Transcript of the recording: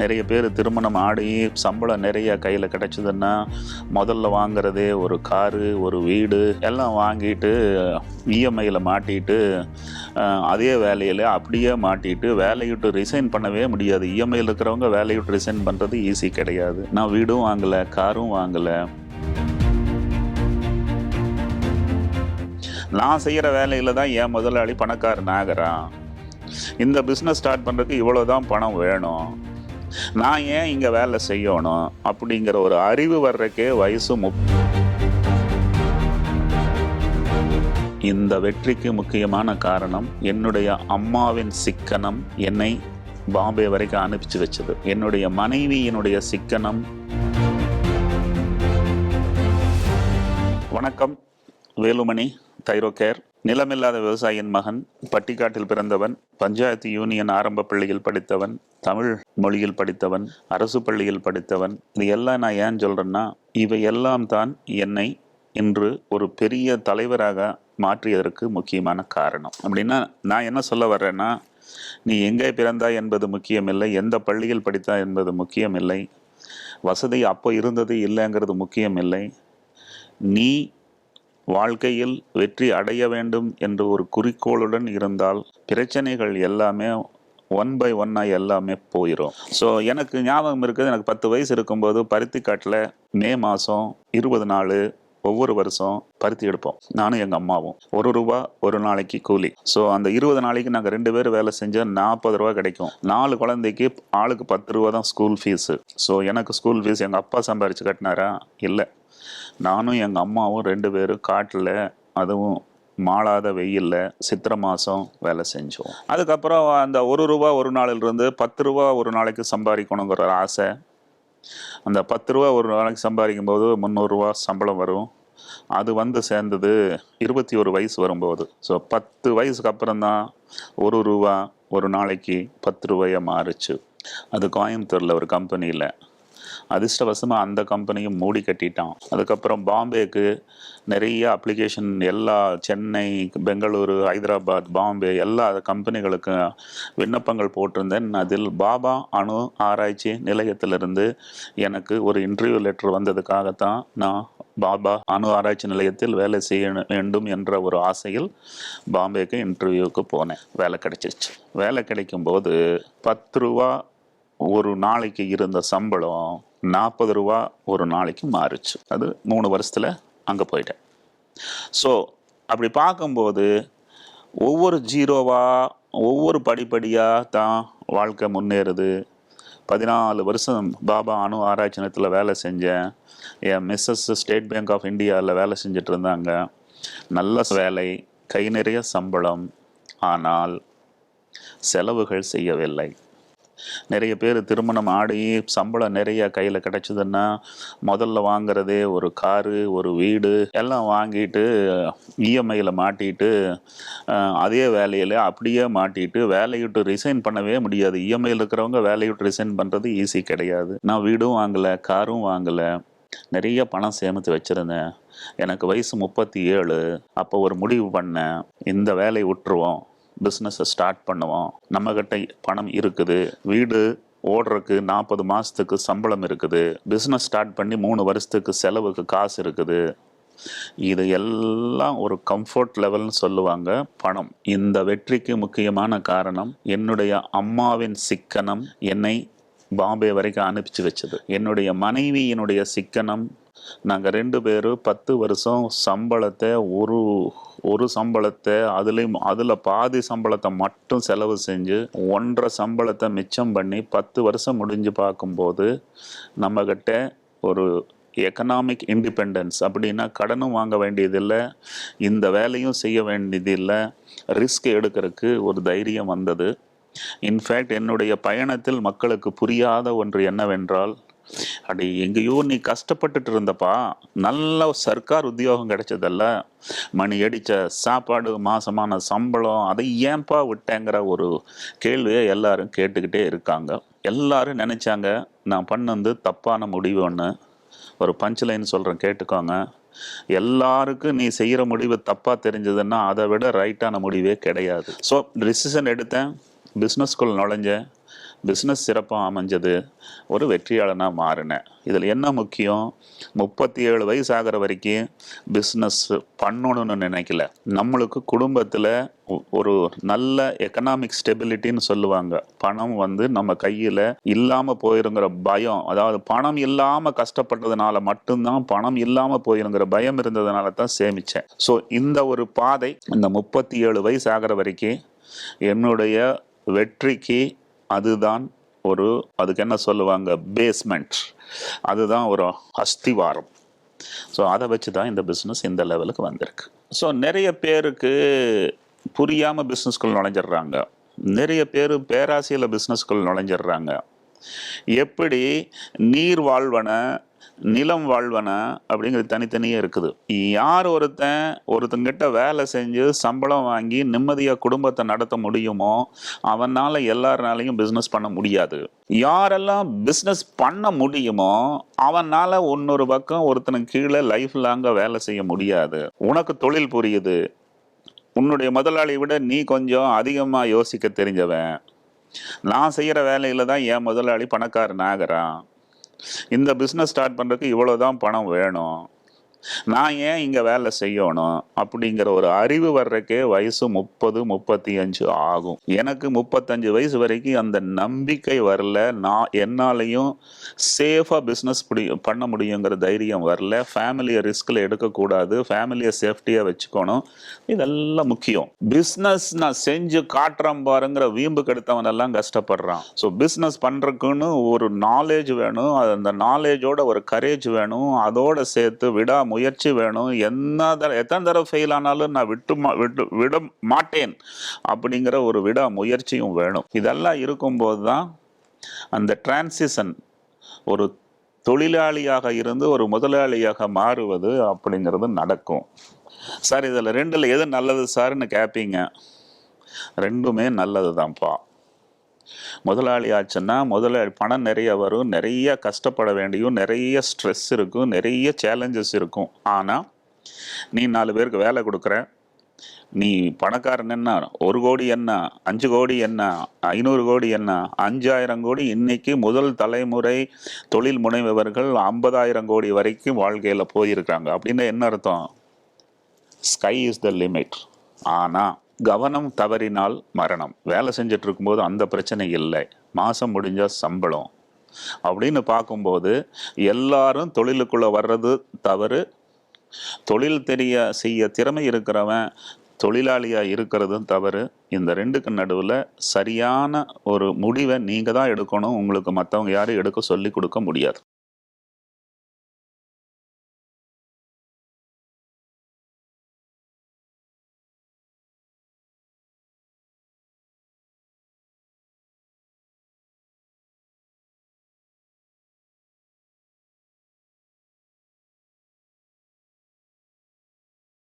நிறைய பேர் திருமணம் ஆடி சம்பளம் நிறைய கையில் கிடச்சிதுன்னா முதல்ல வாங்குறதே ஒரு காரு ஒரு வீடு எல்லாம் வாங்கிட்டு இஎம்ஐயில் மாட்டிட்டு அதே வேலையில் அப்படியே மாட்டிட்டு வேலையிட்டு ரிசைன் பண்ணவே முடியாது. இஎம்ஐயில் இருக்கிறவங்க வேலையை விட்டு ரிசைன் பண்ணுறது ஈஸி கிடையாது. நான் வீடும் வாங்கலை காரும் வாங்கலை. நான் செய்கிற வேலையில் தான் என் முதலாளி பணக்காரன் ஆகிறான். இந்த பிஸ்னஸ் ஸ்டார்ட் பண்ணுறதுக்கு இவ்வளோ தான் பணம் வேணும். நான் ஏன் இங்கே வேலை செய்யணும் அப்படிங்கிற ஒரு அறிவு வர்றக்கே வயசு முப் இந்த வெற்றிக்கு முக்கியமான காரணம் என்னுடைய அம்மாவின் சிக்கனம் என்னை பாம்பே வரைக்கும் அனுப்பிச்சு வச்சது. என்னுடைய மனைவியினுடைய சிக்கனம். வணக்கம் வேலுமணி தைரோகேர். நிலமில்லாத விவசாயியின் மகன் பட்டிக்காட்டில் பிறந்தவன் பஞ்சாயத்து யூனியன் ஆரம்ப பள்ளியில் படித்தவன் தமிழ் மொழியில் படித்தவன் அரசு பள்ளியில் படித்தவன் இது எல்லாம் நான் ஏன் சொல்கிறேன்னா இவையெல்லாம் தான் என்னை இன்று ஒரு பெரிய தலைவராக மாற்றியதற்கு முக்கியமான காரணம். அப்படின்னா நான் என்ன சொல்ல வர்றேன்னா நீ எங்கே பிறந்தாய் என்பது முக்கியமில்லை எந்த பள்ளியில் படித்தாய் என்பது முக்கியமில்லை வசதி அப்போ இருந்தது இல்லைங்கிறது முக்கியமில்லை நீ வாழ்க்கையில் வெற்றி அடைய வேண்டும் என்ற ஒரு குறிக்கோளுடன் இருந்தால் பிரச்சனைகள் எல்லாமே ஒன் பை ஒன்னாக எல்லாமே போயிடும் ஸோ எனக்கு ஞாபகம் இருக்குது எனக்கு பத்து வயசு இருக்கும்போது பருத்திக்காட்டில் மே மாதம் இருபது நாள் ஒவ்வொரு வருஷம் பருத்தி எடுப்போம். நானும் எங்கள் அம்மாவும். ஒரு ரூபா ஒரு நாளைக்கு கூலி. ஸோ அந்த இருபது நாளைக்கு நாங்கள் ரெண்டு பேரும் வேலை செஞ்சால் நாற்பது ரூபா கிடைக்கும். நாலு குழந்தைக்கு ஆளுக்கு பத்து ரூபா தான் ஸ்கூல் ஃபீஸு ஸோ எனக்கு ஸ்கூல் ஃபீஸ் எங்கள் அப்பா சம்பாரித்து கட்டினாரா? இல்லை. நானும் எங்கள் அம்மாவும் ரெண்டு பேரும் காட்டில் அதுவும் மாளாத வெயிலில் சித்திரை மாதம் வேலை செஞ்சோம். அதுக்கப்புறம் அந்த ஒரு ரூபா ஒரு நாளிலிருந்து பத்து ரூபா ஒரு நாளைக்கு சம்பாதிக்கணுங்கிற ஒரு ஆசை. அந்த பத்து ரூபா ஒரு நாளைக்கு சம்பாதிக்கும் போது முந்நூறுரூவா சம்பளம் வரும். அது வந்து சேர்ந்தது இருபத்தி ஒரு வயசு வரும்போது. ஸோ பத்து வயசுக்கு அப்புறம் தான் ஒரு ரூபா ஒரு நாளைக்கு பத்து ரூபாயை மாறுச்சு. அது கோயம்புத்தூரில் ஒரு கம்பெனியில் அதிர்ஷ்டவசமாக அந்த கம்பெனியும் மூடி கட்டிட்டான். அதுக்கப்புறம் பாம்பேக்கு நிறைய அப்ளிகேஷன் எல்லா சென்னை பெங்களூரு ஹைதராபாத் பாம்பே எல்லா கம்பெனிகளுக்கு விண்ணப்பங்கள் போட்டிருந்தேன். அதில் பாபா அணு ஆராய்ச்சி நிலையத்திலிருந்து எனக்கு ஒரு இன்டர்வியூ லெட்டர் வந்ததுக்காகத்தான் நான் பாபா அணு ஆராய்ச்சி நிலையத்தில் வேலை செய்ய வேண்டும் என்ற ஒரு ஆசையில் பாம்பேக்கு இன்டர்வியூவுக்கு போனேன். வேலை கிடைச்சிருச்சு வேலை கிடைக்கும்போது பத்து ரூபா ஒரு நாளைக்கு இருந்த சம்பளம் நாற்பது ரூபா ஒரு நாளைக்கு மாறுச்சு. அது மூணு வருஷத்தில் அங்கே போயிட்டேன். ஸோ அப்படி பார்க்கும்போது ஒவ்வொரு ஜீரோவாக ஒவ்வொரு படிப்படியாக தான் வாழ்க்கை முன்னேறுது. பதினாலு வருஷம் பாபா அணு ஆராய்ச்சி நிலையத்தில் வேலை செஞ்சேன். என் மிஸ்ஸஸ் ஸ்டேட் பேங்க் ஆஃப் இந்தியாவில் வேலை செஞ்சுட்டு இருந்தாங்க. நல்ல வேலை கை நிறைய சம்பளம். ஆனால் செலவுகள் செய்யவில்லை. நிறைய பேர் திருமணம் ஆடி சம்பளம் நிறைய கையில் கிடச்சிதுன்னா முதல்ல வாங்குறதே ஒரு காரு ஒரு வீடு எல்லாம் வாங்கிட்டு இஎம்ஐயில் மாட்டிட்டு அதே வேலையில் அப்படியே மாட்டிட்டு வேலையிட்டு ரிசைன் பண்ணவே முடியாது. இஎம்ஐயில் இருக்கிறவங்க வேலையை விட்டு ரிசைன் பண்ணுறது ஈஸி கிடையாது. நான் வீடும் வாங்கலை காரும் வாங்கலை நிறைய பணம் சேமித்து வச்சுருந்தேன். எனக்கு வயசு முப்பத்தி ஏழு. அப்போ ஒரு முடிவு பண்ணேன். இந்த வேலையை விட்டுருவோம். பிஸ்னஸை ஸ்டார்ட் பண்ணுவோம் நம்மக்கிட்ட பணம் இருக்குது. வீடு ஓடுறதுக்கு நாற்பது மாதத்துக்கு சம்பளம் இருக்குது. பிஸ்னஸ் ஸ்டார்ட் பண்ணி மூணு வருஷத்துக்கு செலவுக்கு காசு இருக்குது. இது எல்லாம் ஒரு கம்ஃபர்ட் லெவல்னு சொல்லுவாங்க பணம். இந்த வெற்றிக்கு முக்கியமான காரணம் என்னுடைய அம்மாவின் சிக்கனம் என்னை பாம்பே வரைக்கும் அனுப்பிச்சு வச்சது. என்னுடைய மனைவியினுடைய சிக்கனம் நாங்கள் ரெண்டு பேரும் பத்து வருஷம் சம்பளத்தை ஒரு ஒரு சம்பளத்தை அதுலேயும் அதில் பாதி சம்பளத்தை மட்டும் செலவு செஞ்சு ஒன்றரை சம்பளத்தை மிச்சம் பண்ணி பத்து வருஷம் முடிஞ்சு பார்க்கும்போது நம்மக்கிட்ட ஒரு எக்கனாமிக் இண்டிபெண்டன்ஸ் அப்படின்னா கடனும் வாங்க வேண்டியதில்லை இந்த வேலையும் செய்ய வேண்டியதில்லை ரிஸ்க் எடுக்கிறதுக்கு ஒரு தைரியம் வந்தது. இன்ஃபேக்ட் என்னுடைய பயணத்தில் மக்களுக்கு புரியாத ஒன்று என்னவென்றால் அடி எங்கேயோ நீ கஷ்டப்பட்டுட்டு இருந்தப்பா. நல்ல சர்க்கார் உத்தியோகம் கிடைச்சதல்ல. மணி அடித்த சாப்பாடு மாசமான சம்பளம் அதை ஏன்பா விட்டேங்கிற ஒரு கேள்வியை எல்லாரும் கேட்டுக்கிட்டே இருக்காங்க. எல்லாரும் நினைச்சாங்க நான் பண்ணது தப்பான முடிவு ஒன்று ஒரு பஞ்ச் லைன் சொல்கிறேன் கேட்டுக்கோங்க. எல்லாருக்கும் நீ செய்கிற முடிவு தப்பாக தெரிஞ்சதுன்னா அதை விட ரைட்டான முடிவே கிடையாது. ஸோ டிசிஷன் எடுத்தேன். பிஸ்னஸ்குள் நுழைஞ்சேன். பிஸ்னஸ் சிறப்பாக அமைஞ்சது ஒரு வெற்றியாளனாக மாறினேன். இதில் என்ன முக்கியம்? முப்பத்தி ஏழு வயசு ஆகிற வரைக்கும் பிஸ்னஸ் பண்ணணும்னு நினைக்கல. நம்மளுக்கு குடும்பத்தில் ஒரு நல்ல எக்கனாமிக் ஸ்டெபிலிட்டின்னு சொல்லுவாங்க. பணம் வந்து நம்ம கையில் இல்லாமல் போயிருங்கிற பயம் அதாவது பணம் இல்லாமல் கஷ்டப்பட்டதுனால மட்டும்தான் பணம் இல்லாமல் போயிருங்கிற பயம் இருந்ததுனால தான் சேமித்தேன் ஸோ இந்த ஒரு பாதை இந்த முப்பத்தி ஏழு வயசு ஆகிற வரைக்கும் என்னுடைய வெற்றிக்கு அதுதான் ஒரு அதுக்கு என்ன சொல்லுவாங்க? பேஸ்மெண்ட் அதுதான் ஒரு அஸ்திவாரம். ஸோ அதை வச்சு தான் இந்த பிஸ்னஸ் இந்த லெவலுக்கு வந்திருக்கு. ஸோ நிறைய பேருக்கு புரியாமல் பிஸ்னஸ்குள் நுழைஞ்சிடுறாங்க. நிறைய பேர் பேராசையில் பிஸ்னஸ்குள் நுழைஞ்சிடுறாங்க. எப்படி நீர் வாழ்வனை நிலம் வாழ்வன அப்படிங்கிறது தனித்தனியே இருக்குது. யார் ஒருத்தன் ஒருத்தங்கிட்ட வேலை செஞ்சு சம்பளம் வாங்கி நிம்மதியாக குடும்பத்தை நடத்த முடியுமோ அவனால் எல்லாருனாலையும் பிஸ்னஸ் பண்ண முடியாது. யாரெல்லாம் பிஸ்னஸ் பண்ண முடியுமோ அவனால் இன்னொரு பக்கம் ஒருத்தனுக்கு கீழே லைஃப் லாங்காக வேலை செய்ய முடியாது. உனக்கு தொழில் புரியுது. உன்னுடைய முதலாளியை விட நீ கொஞ்சம் அதிகமாக யோசிக்க தெரிஞ்சவன். நான் செய்கிற வேலையில் தான் என் முதலாளி பணக்காரன் ஆகிறான். இந்த பிஸ்னஸ் ஸ்டார்ட் பண்ணுறதுக்கு இவ்வளோ தான் பணம் வேணும். நான் ஏன் இங்கே வேலை செய்யணும் அப்படிங்கிற ஒரு அறிவு வர்றக்கே வயசு முப்பது முப்பத்தி அஞ்சு ஆகும். எனக்கு முப்பத்தஞ்சு வயசு வரைக்கும் அந்த நம்பிக்கை வரல. நான் என்னாலையும் சேஃபாக பிஸ்னஸ் பண்ண முடியுங்கிற தைரியம் வரல. ஃபேமிலியை ரிஸ்கில் எடுக்கக்கூடாது. ஃபேமிலியை சேஃப்டியாக வச்சுக்கணும். இதெல்லாம் முக்கியம். பிஸ்னஸ் நான் செஞ்சு காட்டுறேன் பாருங்கிற வீம்பு கெடுத்தவன் எல்லாம் கஷ்டப்படுறான். ஸோ பிஸ்னஸ் பண்ணுறதுக்குன்னு ஒரு நாலேஜ் வேணும். அது அந்த நாலேஜோட ஒரு கரேஜ் வேணும். அதோட சேர்த்து விடாமல் முயற்சி வேணும். என்ன தடவை எத்தனை தடவை ஃபெயில் ஆனாலும் நான் விட்டு மா விட்டு விட மாட்டேன் அப்படிங்கிற ஒரு விடா முயற்சியும் வேணும். இதெல்லாம் இருக்கும்போது தான் அந்த டிரான்சிஷன் ஒரு தொழிலாளியாக இருந்து ஒரு முதலாளியாக மாறுவது அப்படிங்கிறது நடக்கும். சார் இதில் ரெண்டில் எது நல்லது சார்னு கேட்பீங்க ரெண்டுமே நல்லது தான்ப்பா முதலாளி ஆச்சுன்னா முதலாளி பணம் நிறைய வரும் நிறைய கஷ்டப்பட வேண்டியும் நிறைய ஸ்ட்ரெஸ் இருக்கும் நிறைய சேலஞ்சஸ் இருக்கும். ஆனால் நீ நாலு பேருக்கு வேலை கொடுக்குற நீ பணக்காரன் என்ன? ஒரு கோடி என்ன? அஞ்சு கோடி என்ன? ஐநூறு கோடி என்ன? அஞ்சாயிரம் கோடி இன்னைக்கு முதல் தலைமுறை தொழில் முனைவர்கள் ஐம்பதாயிரம் கோடி வரைக்கும் வாழ்க்கையில் போயிருக்காங்க. அப்படின்னு என்ன அர்த்தம்? ஸ்கை இஸ் த லிமிட் ஆனால் கவனம் தவறினால் மரணம். வேலை செஞ்சுட்டு இருக்கும்போது அந்த பிரச்சனை இல்லை. மாதம் முடிஞ்சால் சம்பளம். அப்படின்னு பார்க்கும்போது எல்லாரும் தொழிலுக்குள்ளே வர்றது தவறு. தொழில் தெரிய செய்ய திறமை இருக்கிறவன் தொழிலாளியாக இருக்கிறதும் தவறு. இந்த ரெண்டுக்கு நடுவில் சரியான ஒரு முடிவை நீங்கள் தான் எடுக்கணும். உங்களுக்கு மற்றவங்க யாரும் எடுக்க சொல்லி கொடுக்க முடியாது.